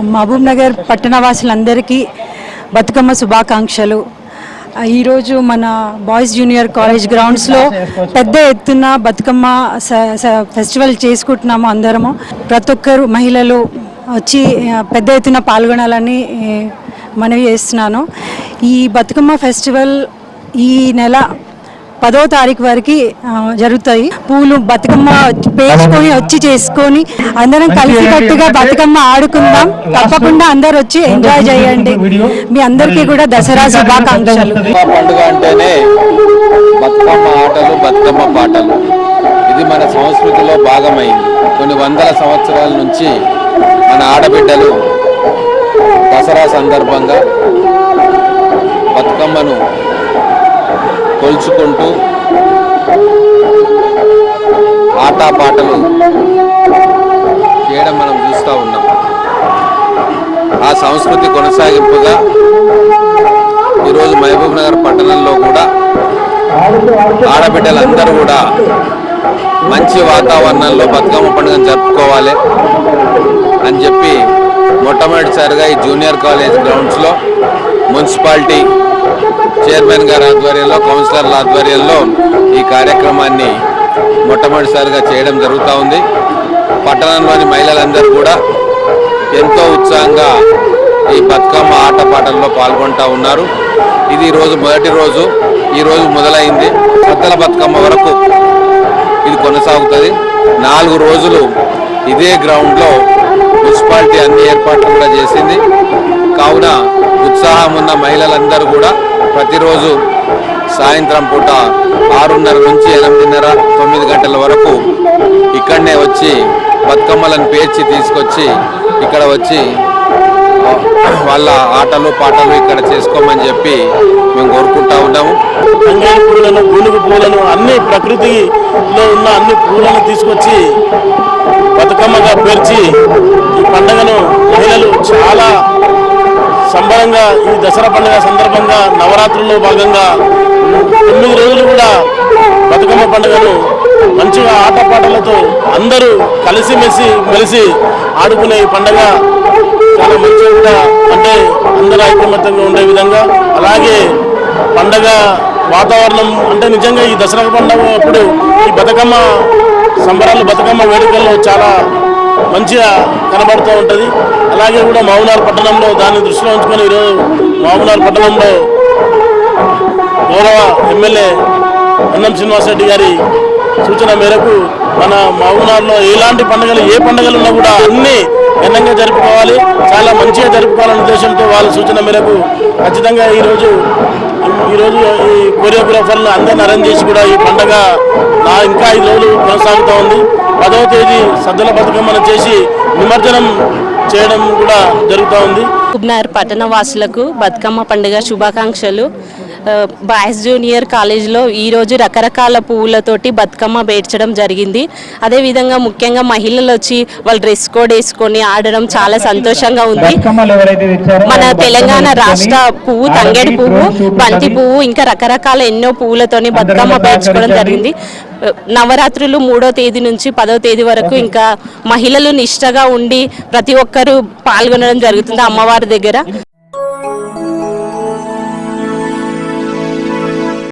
మహబూబ్ నగర్ పట్టణవాసులందరికీ బతుకమ్మ శుభాకాంక్షలు. ఈరోజు మన బాయ్స్ జూనియర్ కాలేజ్ గ్రౌండ్స్లో పెద్ద ఎత్తున బతుకమ్మ స- ఫెస్టివల్ చేసుకుంటున్నాము అందరము. ప్రతి ఒక్కరు మహిళలు వచ్చి పెద్ద ఎత్తున పాల్గొనాలని మనవి చేస్తున్నాను. ఈ బతుకమ్మ ఫెస్టివల్ ఈ నెల పదో తారీఖు వరకు జరుగుతాయి. పూలు బతుకమ్మ పేర్చుకొని వచ్చి చేసుకొని అందరం కలిసికట్టుగా బతుకమ్మ ఆడుకుందాం. తప్పకుండా అందరు వచ్చి ఎంజాయ్ చేయండి. మీ అందరికీ కూడా దసరా శుభాకాంక్షలు. పండుగ అంటేనే బతుకమ్మ ఆటలు బతుకమ్మ పాటలు. ఇది మన సంస్కృతిలో భాగమైంది. కొన్ని వందల సంవత్సరాల నుంచి మన ఆడబిడ్డలు దసరా సందర్భంగా బతుకమ్మను కొలుచుకుంటూ ఆటపాటలు చేయడం మనం చూస్తూ ఉన్నాం. ఆ సంస్కృతి కొనసాగింపుగా ఈరోజు మహబూబ్ నగర్ పట్టణంలో కూడా ఆడబిడ్డలందరూ కూడా మంచి వాతావరణంలో బతుకమ్మ పండుగను జరుపుకోవాలి అని చెప్పి మొట్టమొదటిసారిగా ఈ జూనియర్ కాలేజ్ గ్రౌండ్స్లో మున్సిపాలిటీ చైర్మన్ గారి ఆధ్వర్యంలో కౌన్సిలర్ల ఆధ్వర్యంలో ఈ కార్యక్రమాన్ని మొట్టమొదటిసారిగా చేయడం జరుగుతూ ఉంది. పట్టణంలోని మహిళలందరూ కూడా ఎంతో ఉత్సాహంగా ఈ బతుకమ్మ ఆటపాటల్లో పాల్గొంటూ ఉన్నారు. ఇది రోజు మొదటి రోజు. ఈ రోజు మొదలైంది. పెద్దల బతుకమ్మ వరకు ఇది కొనసాగుతుంది. నాలుగు రోజులు ఇదే గ్రౌండ్లో మున్సిపాలిటీ అన్ని ఏర్పాట్లు కూడా చేసింది. కావున ఉత్సాహం ఉన్న మహిళలందరూ కూడా ప్రతిరోజు సాయంత్రం పూట ఆరున్నర నుంచి ఎనిమిదిన్నర తొమ్మిది గంటల వరకు ఇక్కడనే వచ్చి బతుకమ్మలను పేర్చి తీసుకొచ్చి ఇక్కడ వచ్చి వాళ్ళ ఆటలు పాటలు ఇక్కడ చేసుకోమని చెప్పి మేము కోరుకుంటా ఉన్నాము. తంగేడు పూలను గూనుగు పూలను అన్ని ప్రకృతిలో ఉన్న అన్ని పూలను తీసుకొచ్చి బతుకమ్మగా పేర్చి ఈ పండుగను మహిళలు చాలా సంబరంగా ఈ దసరా పండుగ సందర్భంగా నవరాత్రుల్లో భాగంగా తొమ్మిది రోజులు కూడా బతుకమ్మ పండుగను మంచిగా ఆటపాటలతో అందరూ కలిసిమెలిసి మెలిసి ఆడుకునే ఈ పండుగ చాలా మంచిగా కూడా అంటే అందరూ ఐకమత్యంగా ఉండే విధంగా అలాగే పండగ వాతావరణం అంటే నిజంగా ఈ దసరా పండుగ అప్పుడు ఈ బతుకమ్మ సంబరాలు బతుకమ్మ వేడుకల్లో చాలా మంచిగా కనబడుతూ ఉంటుంది. అలాగే కూడా మామూనార్ పట్టణంలో దాన్ని దృష్టిలో ఉంచుకొని ఈరోజు మామూనార్ పట్టణంలో గౌరవ ఎమ్మెల్యే అన్నం శ్రీనివాసరెడ్డి గారి సూచన మేరకు మన మహబూబ్నగర్లో ఎలాంటి పండుగలు ఏ పండుగలు ఉన్నా కూడా అన్నీ ఘనంగా జరుపుకోవాలి. చాలా మంచిగా జరుపుకోవాలనే ఉద్దేశంతో వాళ్ళ సూచన మేరకు ఖచ్చితంగా ఈరోజు ఈరోజు ఈ కొరియోగ్రాఫర్లు అందరిని అరేంజ్ చేసి కూడా ఈ పండగ నా ఇంకా ఐదు రోజులు కొనసాగుతూ ఉంది. పదవ తేదీ సద్దుల బతుకమ్మను చేసి నిమజ్జనం చేయడం కూడా జరుగుతూ ఉంది. పట్టణ వాసులకు బతుకమ్మ పండుగ శుభాకాంక్షలు. బాయ్స్ జూనియర్ కాలేజ్లో ఈరోజు రకరకాల పువ్వులతోటి బతుకమ్మ పేర్చడం జరిగింది. అదేవిధంగా ముఖ్యంగా మహిళలు వచ్చి వాళ్ళు డ్రెస్ కోడ్ వేసుకొని ఆడడం చాలా సంతోషంగా ఉంది. మన తెలంగాణ రాష్ట్ర పువ్వు తంగేడు పువ్వు బంతి పువ్వు ఇంకా రకరకాల ఎన్నో పువ్వులతోని బతుకమ్మ పేర్చుకోవడం జరిగింది. నవరాత్రులు మూడో తేదీ నుంచి పదో తేదీ వరకు ఇంకా మహిళలు నిష్టగా ఉండి ప్రతి ఒక్కరూ పాల్గొనడం జరుగుతుంది అమ్మవారి దగ్గర.